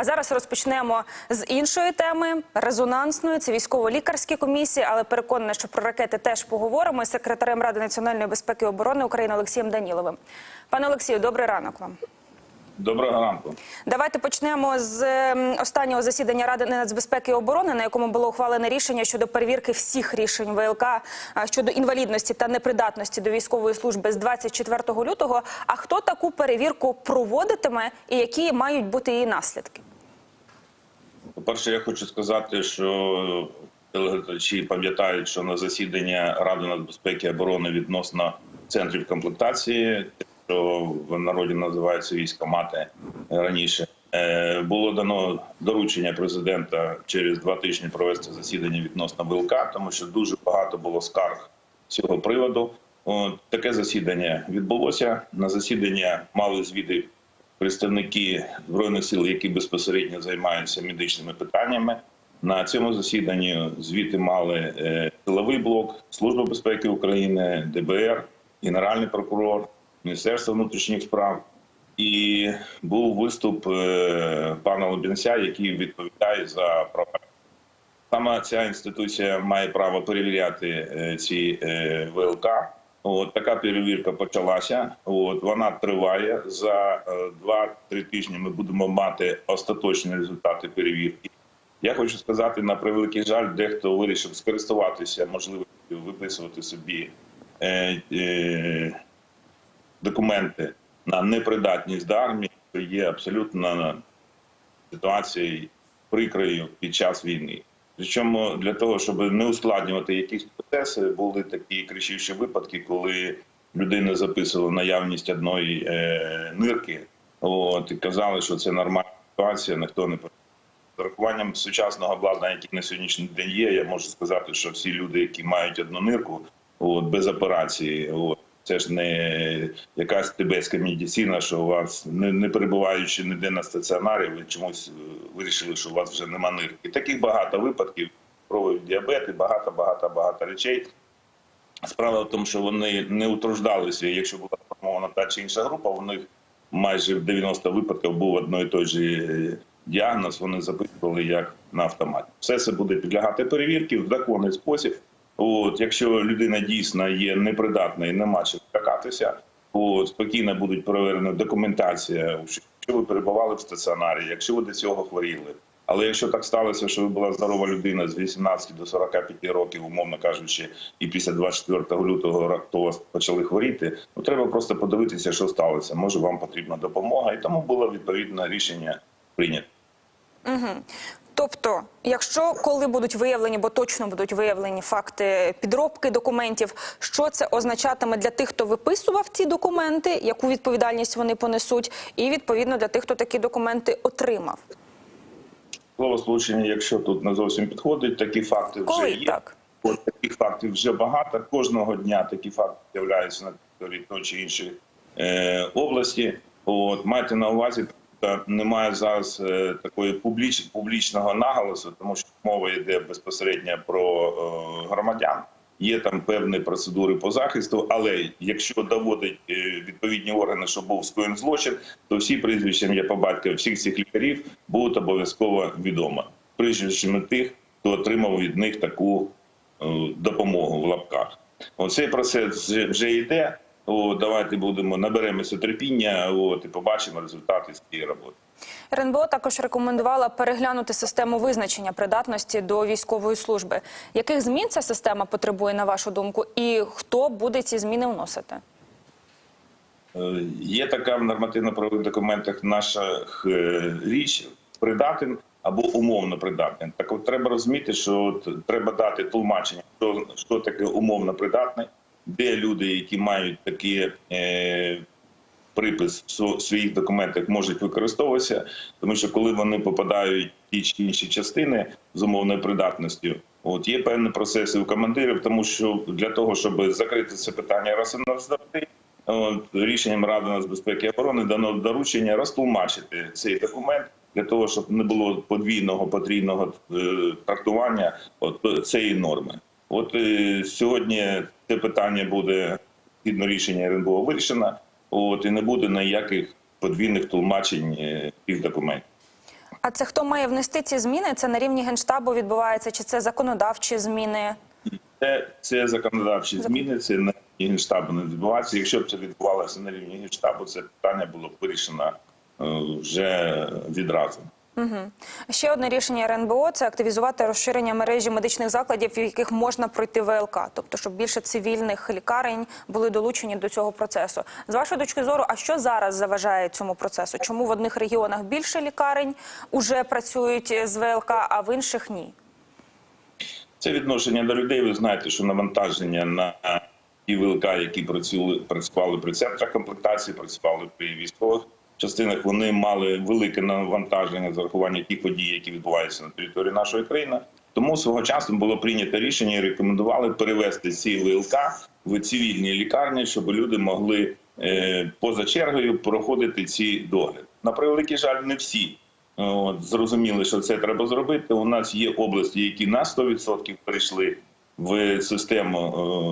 А зараз розпочнемо з іншої теми резонансної. Це військово-лікарські комісії, але переконана, що про ракети теж поговоримо із секретарем Ради національної безпеки і оборони України Олексієм Даніловим. Пане Олексію, добрий ранок вам. Доброго ранку. Давайте почнемо з останнього засідання Ради нацбезпеки і оборони, на якому було ухвалене рішення щодо перевірки всіх рішень ВЛК щодо інвалідності та непридатності до військової служби з 24 лютого. А хто таку перевірку проводитиме і які мають бути її наслідки? По-перше, я хочу сказати, що телеглядачі пам'ятають, що на засідання Ради нацбезпеки і оборони відносно центрів комплектації, що в народі називаються військомати раніше, е, було дано доручення президента через два тижні провести засідання відносно ВЛК, тому що дуже багато було скарг з цього приводу. Таке засідання відбулося. На засідання мали звіти представники збройних сил, які безпосередньо займаються медичними питаннями. На цьому засіданні звіти мали е, силовий блок, Служба безпеки України, ДБР, Генеральний прокурор, Міністерство внутрішніх справ. І був виступ е, пана Лобінця, який відповідає за права. Саме ця інституція має право перевіряти е, ці ВЛК. От така перевірка почалася. От вона триває за е, два-три тижні. Ми будемо мати остаточні результати перевірки. Я хочу сказати на превеликий жаль, дехто вирішив скористуватися можливістю виписувати собі е, е, документи на непридатність до армії, що є абсолютно ситуацією прикрою під час війни. Причому для того, щоб не ускладнювати якісь процеси, були такі кричущі випадки, коли людина записувала наявність одної е, нирки, от і казали, що це нормальна ситуація, ніхто не з урахуванням сучасного обладнання, яке на сьогоднішній день є. Я можу сказати, що всі люди, які мають одну нирку, от без операції, от це ж не якась тибетська медицина, що у вас не, не перебуваючи ніде на стаціонарі, ви чомусь е, вирішили, що у вас вже нема нирки. Таких багато випадків, проводять діабети, багато, багато, багато речей. Справа в тому, що вони не утруждалися. Якщо була сформована та чи інша група, у них майже в 90 випадків був одно і той же е, діагноз. Вони записували як на автоматі. Все це буде підлягати перевірці в законний спосіб. От, якщо людина дійсно є непридатна і нема чим лякатися, от, спокійно будуть перевірена документація, що ви перебували в стаціонарі, якщо ви до цього хворіли. Але якщо так сталося, що ви була здорова людина з 18 до 45 років, умовно кажучи, і після 24 лютого раптово вас почали хворіти, ну треба просто подивитися, що сталося. Може, вам потрібна допомога, і тому було відповідне рішення прийнято. Тобто, якщо коли будуть виявлені, бо точно будуть виявлені факти підробки документів, що це означатиме для тих, хто виписував ці документи, яку відповідальність вони понесуть, і відповідно для тих, хто такі документи отримав. Словосполучення, якщо тут не зовсім підходить, такі факти вже є. так? От таких фактів вже багато. Кожного дня такі факти з'являються на території того чи іншої е, області. От майте на увазі, немає зараз е, такої публіч, публічного наголосу, тому що мова йде безпосередньо про е, громадян. Є там певні процедури по захисту, але якщо доводить е, відповідні органи, що був скоєн злочин, то всі прізвища ім'я по батькові всіх цих лікарів будуть обов'язково відомо. Прізвищами тих, хто отримав від них таку допомогу в лапках. Оцей процес вже йде. О, давайте будемо наберемося терпіння. От і побачимо результати цієї роботи. РНБО також рекомендувала переглянути систему визначення придатності до військової служби. Яких змін ця система потребує, на вашу думку, і хто буде ці зміни вносити? Е, Є така в нормативно-правових документах наша е, річ придатен або умовно придатний. Так от треба розуміти, що от треба дати тлумачення, що, що таке умовно придатний, де люди, які мають такі е, припис в своїх документах, можуть використовуватися, тому що коли вони попадають в ті чи інші частини з умовною придатністю, от є певні процеси у командирів, тому що для того, щоб закрити це питання раз і назавжди, От, рішенням Ради нацбезпеки і оборони дано доручення розтлумачити цей документ для того, щоб не було подвійного потрійного е, трактування цієї норми. От е, сьогодні це питання буде згідно рішення РНБО вирішено. От і не буде ніяких подвійних тлумачень е, документів. А це хто має внести ці зміни? Це на рівні генштабу відбувається, чи це законодавчі зміни? Це, це законодавчі зміни, це на рівні генштабу не відбувається. Якщо б це відбувалося на рівні генштабу, це питання було б вирішено е, вже відразу. Ще одне рішення РНБО – це активізувати розширення мережі медичних закладів, в яких можна пройти ВЛК, тобто щоб більше цивільних лікарень були долучені до цього процесу. З вашої точки зору, а що зараз заважає цьому процесу? Чому в одних регіонах більше лікарень уже працюють з ВЛК, а в інших ні? Це відношення до людей. Ви знаєте, що навантаження на ті ВЛК, які працювали, працювали при центрах комплектації, працювали при військових частинах. Вони мали велике навантаження з урахування тих подій, які відбуваються на території нашої країни. Тому свого часу було прийнято рішення і рекомендували перевести ці ВЛК в цивільні лікарні, щоб люди могли е, поза чергою проходити ці догляди. На превеликий жаль, не всі От, зрозуміли, що це треба зробити. У нас є області, які на 100% перейшли в систему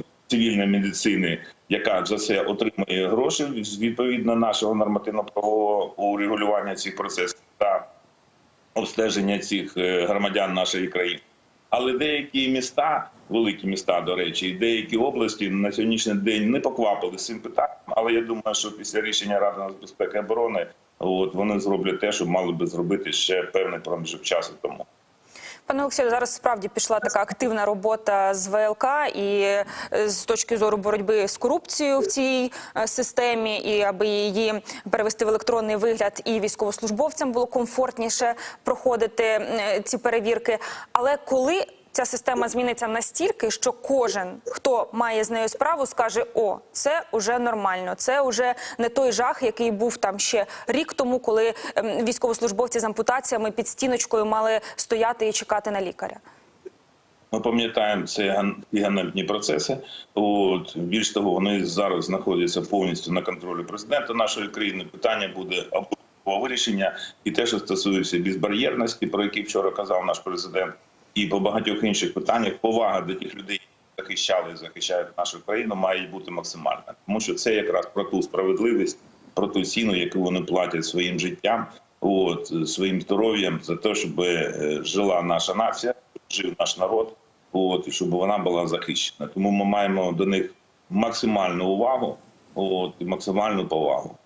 е, цивільної медицини, яка за це отримує гроші відповідно нашого нормативно-правового урегулювання цих процесів та обстеження цих е, громадян нашої країни. Але деякі міста, великі міста, до речі, і деякі області на сьогоднішній день не поквапили цим питанням. Але я думаю, що після рішення Ради нацбезпеки і оборони от вони зроблять те, що мали би зробити ще певний проміжок часу тому. Пане Олексію, зараз справді пішла така активна робота з ВЛК і е, з точки зору боротьби з корупцією в цій е, системі, і аби її перевести в електронний вигляд, і військовослужбовцям було комфортніше проходити е, ці перевірки. Але коли ця система зміниться настільки, що кожен, хто має з нею справу, скаже: о, це уже нормально, це вже не той жах, який був там ще рік тому, коли ем, військовослужбовці з ампутаціями під стіночкою мали стояти і чекати на лікаря. Ми пам'ятаємо це і ганебні процеси. От більш того, вони зараз знаходяться повністю на контролі президента нашої країни. Питання буде або вирішення, і те, що стосується безбар'єрності, про які вчора казав наш президент, і по багатьох інших питаннях повага до тих людей, які захищали і захищають нашу країну, має бути максимальна, тому що це якраз про ту справедливість, про ту ціну, яку вони платять своїм життям, от своїм здоров'ям за те, щоб е, жила наша нація, жив наш народ. От і щоб вона була захищена. Тому ми маємо до них максимальну увагу, от і максимальну повагу.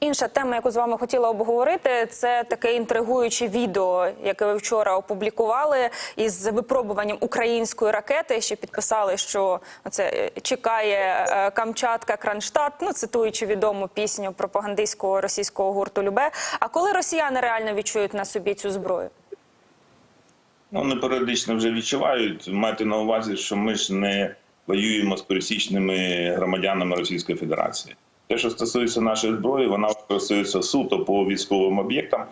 Інша тема, яку з вами хотіла обговорити, це таке інтригуюче відео, яке ви вчора опублікували із випробуванням української ракети. Ще підписали, що це е, чекає е, Камчатка, Кронштадт, ну цитуючи відому пісню пропагандистського російського гурту Любе. А коли росіяни реально відчують на собі цю зброю? Ну, вони періодично вже відчувають. Мати на увазі, що ми ж не воюємо з пересічними громадянами Російської Федерації. Те, що стосується нашої зброї, вона використовується суто по військовим об'єктам,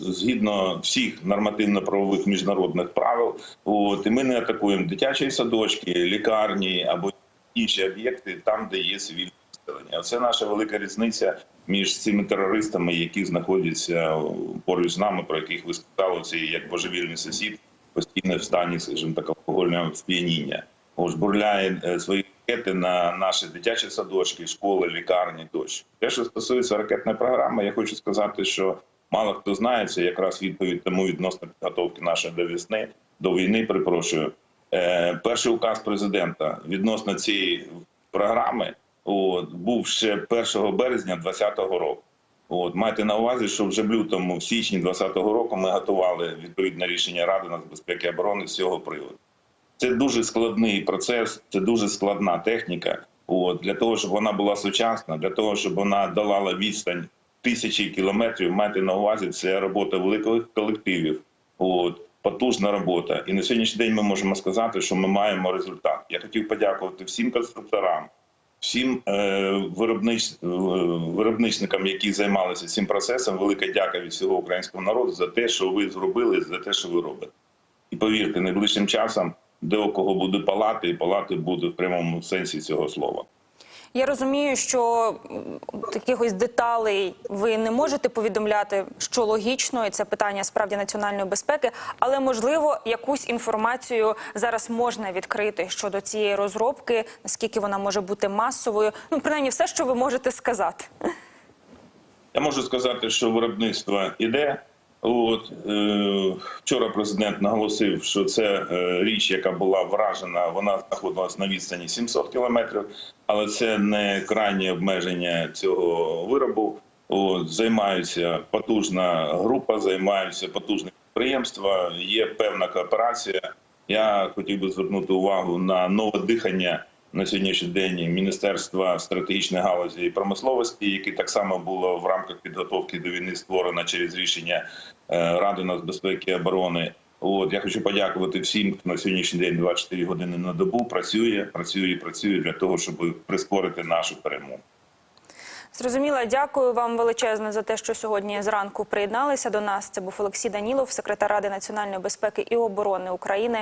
згідно всіх нормативно-правових міжнародних правил. От, і ми не атакуємо дитячі садочки, лікарні або інші об'єкти там, де є цивільне населення. Оце наша велика різниця між цими терористами, які знаходяться поруч з нами, про яких ви сказали, це як божевільний сусід, постійно в стані, скажімо так, алкогольного сп'яніння. Ось бурляє е, свої ракети на наші дитячі садочки, школи, лікарні тощо. Те, що стосується ракетної програми, я хочу сказати, що мало хто знає, це якраз відповідь тому відносно підготовки нашої до весни, до війни, перепрошую. Е, перший указ президента відносно цієї програми от, був ще 1 березня 2020 року. От майте на увазі, що вже в лютому, в січні 2020 року, ми готували відповідне рішення Ради нацбезпеки і оборони з цього приводу. Це дуже складний процес, це дуже складна техніка. От для того, щоб вона була сучасна, для того, щоб вона долала відстань тисячі кілометрів, майте на увазі, це робота великих колективів. От потужна робота. І на сьогоднішній день ми можемо сказати, що ми маємо результат. Я хотів подякувати всім конструкторам, всім е, виробнич, е, виробничникам, які займалися цим процесом. Велика дяка від всього українського народу за те, що ви зробили, за те, що ви робите. І повірте, найближчим часом де у кого буде палати, і палати буде в прямому сенсі цього слова. Я розумію, що якихось деталей ви не можете повідомляти, що логічно, і це питання справді національної безпеки, але можливо якусь інформацію зараз можна відкрити щодо цієї розробки, наскільки вона може бути масовою. Ну принаймні, все, що ви можете сказати. Я можу сказати, що виробництво іде. От е, вчора президент наголосив, що це е, річ, яка була вражена, вона знаходилась на відстані 700 кілометрів, але це не крайнє обмеження цього виробу. От, займаються потужна група, займаються потужне підприємства. Є певна кооперація. Я хотів би звернути увагу на нове дихання на сьогоднішній день Міністерства стратегічної галузі і промисловості, яке так само було в рамках підготовки до війни створено через рішення е, Ради нацбезпеки і оборони. От я хочу подякувати всім, хто на сьогоднішній день 24 години на добу працює, працює і працює для того, щоб прискорити нашу перемогу. Зрозуміло, дякую вам величезне за те, що сьогодні зранку приєдналися до нас. Це був Олексій Данілов, секретар Ради національної безпеки і оборони України.